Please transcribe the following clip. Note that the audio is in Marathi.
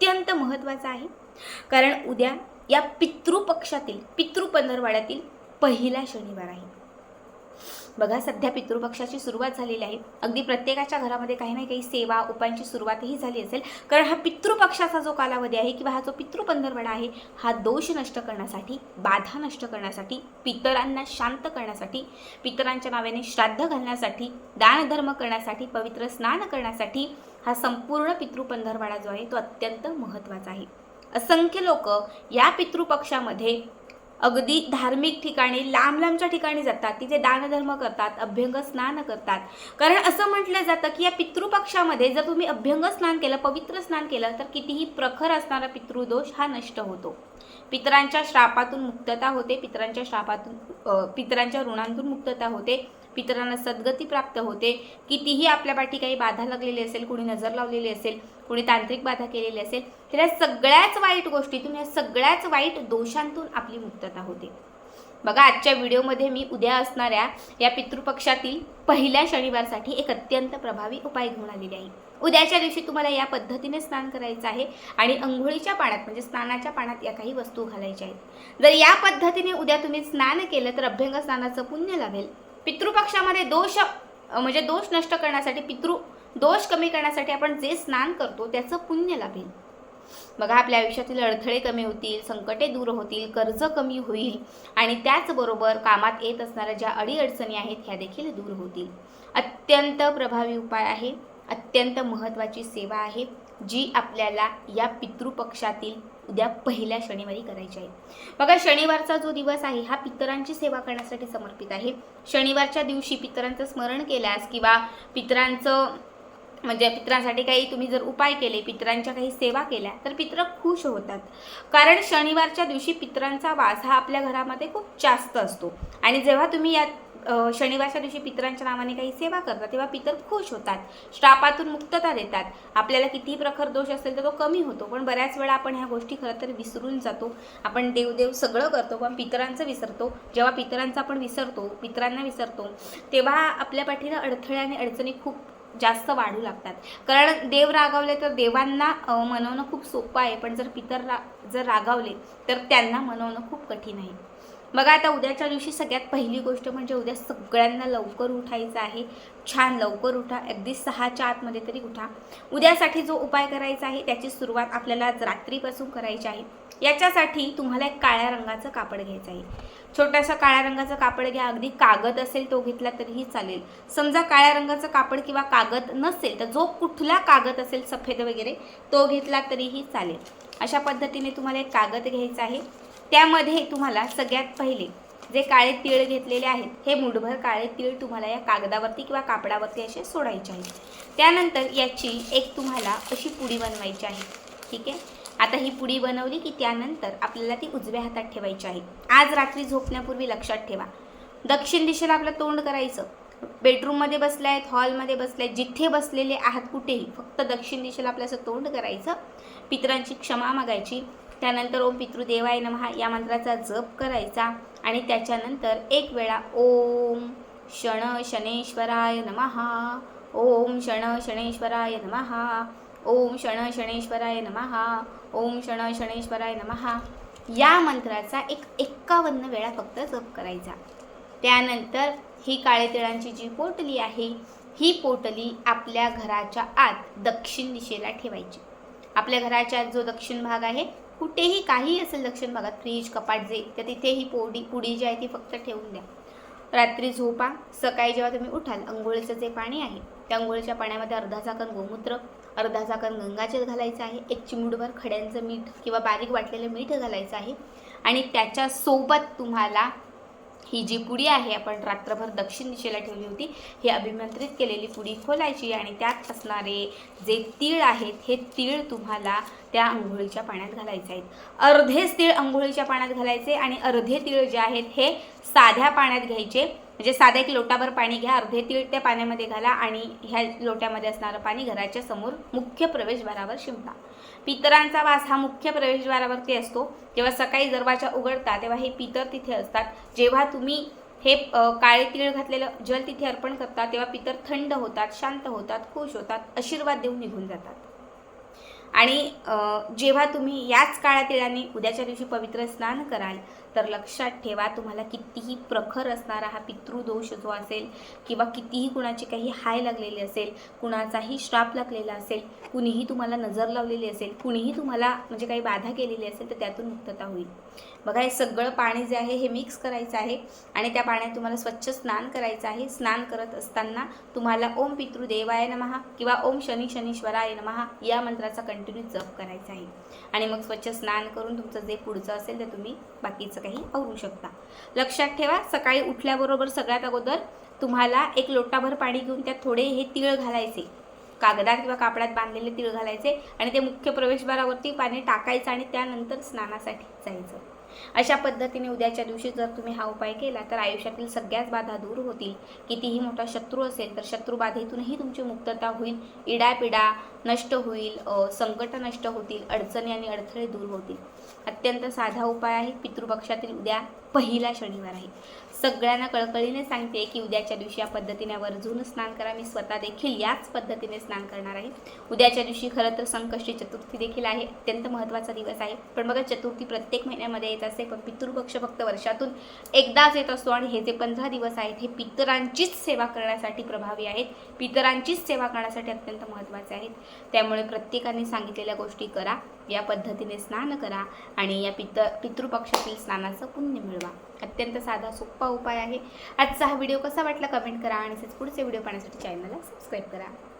अत्यंत महत्त्वाचा आहे. कारण उद्या या पितृपक्षातील पितृपंधरवाड्यातील पहिला शनिवार आहे. बघा सध्या पितृपक्षाची सुरुवात झालेली आहे. अगदी प्रत्येकाच्या घरामध्ये काही ना काही सेवा उपायांची सुरुवातही झाली असेल. कारण हा पितृपक्षाचा जो कालावधी आहे किंवा हा जो पितृपंधरवडा आहे हा दोष नष्ट करण्यासाठी बाधा नष्ट करण्यासाठी पितरांना शांत करण्यासाठी पितरांच्या नावाने श्राद्ध घालण्यासाठी दानधर्म करण्यासाठी पवित्र स्नान करण्यासाठी हा संपूर्ण पितृपंधरवाडा जो आहे तो अत्यंत महत्त्वाचा आहे. असंख्य लोक या पितृपक्षामध्ये अगदी धार्मिक ठिकाणी लांब लांबच्या ठिकाणी जातात. तिथे दानधर्म करतात अभ्यंग स्नान करतात. कारण असं म्हटलं जातं की या पितृपक्षामध्ये जर तुम्ही अभ्यंग स्नान केलं पवित्र स्नान केलं तर कितीही प्रखर असणारा पितृदोष हा नष्ट होतो. पितरांच्या श्रापातून मुक्तता होते पितरांच्या श्रापातून पितरांच्या ऋणांतून मुक्तता होते पितरांना सद्गती प्राप्त होते. कितीही आपल्या पाठी काही बाधा लागलेली असेल कुणी नजर लावलेली असेल कुणी तांत्रिक बाधा केलेली असेल तर या सगळ्याच वाईट गोष्टीतून या सगळ्याच वाईट दोषांतून आपली मुक्तता होते. बघा आजच्या व्हिडिओमध्ये मी उद्या असणाऱ्या या पितृपक्षातील पहिल्या शनिवारसाठी एक अत्यंत प्रभावी उपाय घेऊन आलेले आहे. उद्याच्या दिवशी तुम्हाला या पद्धतीने स्नान करायचं आहे आणि अंघोळीच्या पाण्यात म्हणजे स्नानाच्या पाण्यात या काही वस्तू घालायच्या आहेत. जर या पद्धतीने उद्या तुम्ही स्नान केलं तर अभ्यंग स्नानाचं पुण्य लाभेल. पितृपक्षामध्ये दोष म्हणजे दोष नष्ट करण्यासाठी पितृ दोष कमी करण्यासाठी आपण जे स्नान करतो त्याचं पुण्य लाभेल. बघा आपल्या आयुष्यातील अडथळे कमी होतील संकटे दूर होतील कर्ज कमी होईल आणि त्याचबरोबर कामात येत असणाऱ्या ज्या अडीअडचणी आहेत ह्या देखील दूर होतील. अत्यंत प्रभावी उपाय आहे अत्यंत महत्त्वाची सेवा आहे जी आपल्याला या पितृपक्षातील उद्या पहिल्या शनिवारी करायची आहे. बघा शनिवारचा जो दिवस आहे हा पितरांची सेवा करण्यासाठी समर्पित आहे. शनिवारच्या दिवशी पितरांचं स्मरण केल्यास किंवा पितरांचं म्हणजे पित्रांसाठी काही तुम्ही जर उपाय केले पितरांच्या काही सेवा केल्या तर पित्र खुश होतात. कारण शनिवारच्या दिवशी पितरांचा वास हा आपल्या घरामध्ये खूप जास्त असतो. आणि जेव्हा तुम्ही या शनिवारच्या दिवशी पितरांच्या नावाने काही सेवा करता तेव्हा पितर खुश होतात. श्रापातून मुक्तता देतात. आपल्याला कितीही प्रखर दोष असेल तर तो कमी होतो पण बऱ्याच वेळा आपण ह्या गोष्टी खरं तर विसरून जातो. आपण देवदेव सगळं करतो पण पितरांचं विसरतो. जेव्हा पितरांचं आपण विसरतो पितरांना विसरतो तेव्हा आपल्या पाठीला अडथळे आणि अडचणी खूप जास्त वाढू लागतात. कारण देव रागावले तर देवांना मनवणं खूप सोपं आहे. पण जर पितर रा जर रागावले तर त्यांना मनवणं खूप कठीण आहे. बघा आता उद्याच्या दिवशी सगळ्यात पहिली गोष्ट म्हणजे उद्या सगळ्यांना लवकर उठायचं आहे. छान लवकर उठा. अगदी सहाच्या आतमध्ये तरी उठा. उद्यासाठी जो उपाय करायचा आहे त्याची सुरुवात आपल्याला आज रात्रीपासून करायची आहे. याच्यासाठी तुम्हाला एक काळ्या रंगाचं कापड घ्यायचं आहे. छोटासा काळ्या रंगाचं कापड घ्या. अगदी कागद असेल तो घेतला तरीही चालेल. समजा काळ्या रंगाचं कापड किंवा कागद नसेल तर जो कुठला कागद असेल सफेद वगैरे तो घेतला तरीही चालेल. अशा पद्धतीने तुम्हाला एक कागद घ्यायचा आहे. त्यामध्ये तुम्हाला सगळ्यात पहिले जे काळे तीळ घेतलेले आहेत हे मुठभर काळे तीळ तुम्हाला या कागदावरती किंवा कापडावरती असे सोडायचे आहेत. त्यानंतर याची एक तुम्हाला अशी पुडी बनवायची आहे. ठीक आहे? आता ही पुडी बनवली की त्यानंतर आपल्याला ती उजव्या हातात ठेवायची आहे. आज रात्री झोपण्यापूर्वी लक्षात ठेवा. दक्षिण दिशेला आपलं तोंड करायचं. बेडरूममध्ये बसले आहेत हॉलमध्ये बसले आहेत जिथे बसलेले आहात कुठेही फक्त दक्षिण दिशेला आपलं असं तोंड करायचं. पितरांची क्षमा मागायची. त्यानंतर ओम पितृदेवाय नमहा या मंत्राचा जप करायचा आणि त्याच्यानंतर एक वेळा ओम शण शनेश्वराय नमहा ओम शण शनेश्वराय नमहा ओम शण शनेश्वराय नमहा ओम शण शनेश्वराय नमहा या मंत्राचा एक एक्कावन्न वेळा फक्त जप करायचा. त्यानंतर ही काळे तिळांची जी पोटली आहे ही पोटली आपल्या घराच्या आत दक्षिण दिशेला ठेवायची. आपल्या घराच्या आत जो दक्षिण भाग आहे कुठेही काही असेल दक्षिण भागात फ्रीज कपाट जे तर तिथे ही पोडी पुडी जी आहे ती फक्त ठेवून द्या. रात्री झोपा. सकाळी जेव्हा तुम्ही उठाल अंघोळीचं जे पाणी आहे त्या अंघोळीच्या पाण्यामध्ये अर्धा झाकण गोमूत्र अर्धा झाकण गंगाजल घालायचं आहे एक चिमूटभर खड्यांचं मीठ किंवा बारीक वाटलेलं मीठ घालायचं आहे आणि त्याच्यासोबत तुम्हाला ही जी पुडी आहे आपण रात्रभर दक्षिण दिशेला ठेवली होती ही अभिमंत्रित केलेली पुडी खोलायची आणि त्यात असणारे जे तीळ आहेत हे तीळ तुम्हाला त्या आंघोळीच्या पाण्यात घालायचे आहेत. अर्धेच तीळ आंघोळीच्या पाण्यात घालायचे आणि अर्धे तीळ जे आहेत हे साध्या पाण्यात घ्यायचे. म्हणजे साधा एक लोटाभर पाणी घ्या अर्धे तीळ त्या पाण्यामध्ये घाला आणि ह्या लोट्यामध्ये असणारं पाणी घराच्या समोर मुख्य प्रवेशद्वारावर शिंपा पितरांचा वास हा मुख्य प्रवेशद्वारावरती असतो. जेव्हा सकाळी दरवाजा उघडता तेव्हा हे पितर तिथे असतात. जेव्हा तुम्ही हे काळे तीळ घातलेलं जल तिथे अर्पण करता तेव्हा पितर थंड होतात शांत होतात खुश होतात आशीर्वाद देऊन निघून जातात. आणि जेव्हा तुम्ही याच काळ्या तिळाने उद्याच्या दिवशी पवित्र स्नान कराल तर लक्षात ठेवा तुम्हाला कितीही प्रखर असणारा हा पितृदोष जो असेल किंवा कितीही कुणाची काही हाय लागलेली असेल कुणाचाही श्राप लागलेला असेल कुणीही तुम्हाला नजर लावलेली असेल कुणीही तुम्हाला म्हणजे काही बाधा केलेली असेल तर त्यातून मुक्तता होईल. बघा हे सगळं पाणी जे आहे हे मिक्स करायचं आहे आणि त्या पाण्यात तुम्हाला स्वच्छ स्नान करायचं आहे. स्नान करत असताना तुम्हाला ओम पितृदेवाय नमहा किंवा ओम शनी शनीश्वराय नमहा या मंत्राचा कंटिन्यू जप करायचा आहे. आणि मग स्वच्छ स्नान करून तुमचं जे पुढचं असेल ते तुम्ही बाकीचं काही आवरू शकता. लक्षात ठेवा सकाळी उठल्याबरोबर सगळ्यात अगोदर तुम्हाला एक लोटाभर पाणी घेऊन त्यात थोडे हे तीळ घालायचे. कागदात किंवा कापडात बांधलेले तीळ घालायचे आणि ते मुख्य प्रवेशद्वारावरती पाणी टाकायचं आणि त्यानंतर स्नानासाठी. जायचं. अशा पद्धतीने उद्याच्या दिवशी जर तुम्ही हा उपाय केला तर आयुष्यातील सगळ्याच बाधा दूर होतील. कितीही मोठा शत्रू असेल तर शत्रूबाधेतूनही तुमची मुक्तता होईल. इडापिडा नष्ट होईल संकट नष्ट होतील अडचणी आणि अडथळे दूर होतील. अत्यंत साधा उपाय आहे पितृपक्षातील उद्या पहिला शनिवार आहे. सगळ्यांना कळकळीने सांगते की उद्याच्या दिवशी या पद्धतीने वर्जून स्नान करा. मी स्वतः देखील याच पद्धतीने स्नान करणार आहे. उद्याच्या दिवशी खरं तर संकष्टी चतुर्थी देखील आहे. अत्यंत महत्त्वाचा दिवस आहे. पण बघा चतुर्थी प्रत्येक महिन्यामध्ये येत असते पण पितृपक्ष फक्त वर्षातून एकदाच येत असतो आणि हे जे पंधरा दिवस आहेत हे पितरांचीच सेवा करण्यासाठी प्रभावी आहेत. पितरांचीच सेवा करण्यासाठी अत्यंत महत्त्वाचे आहेत. त्यामुळे प्रत्येकाने सांगितलेल्या गोष्टी करा या पद्धतीने स्नान करा आणि या पित पितृपक्षातील स्नानाचं पुण्य मिळवा. अत्यंत साधा सोपा उपाय आहे. आजचा हा व्हिडिओ कसा वाटला कमेंट करा आणि तसेच पुढचे व्हिडिओ पाहण्यासाठी चॅनलला सबस्क्राईब करा.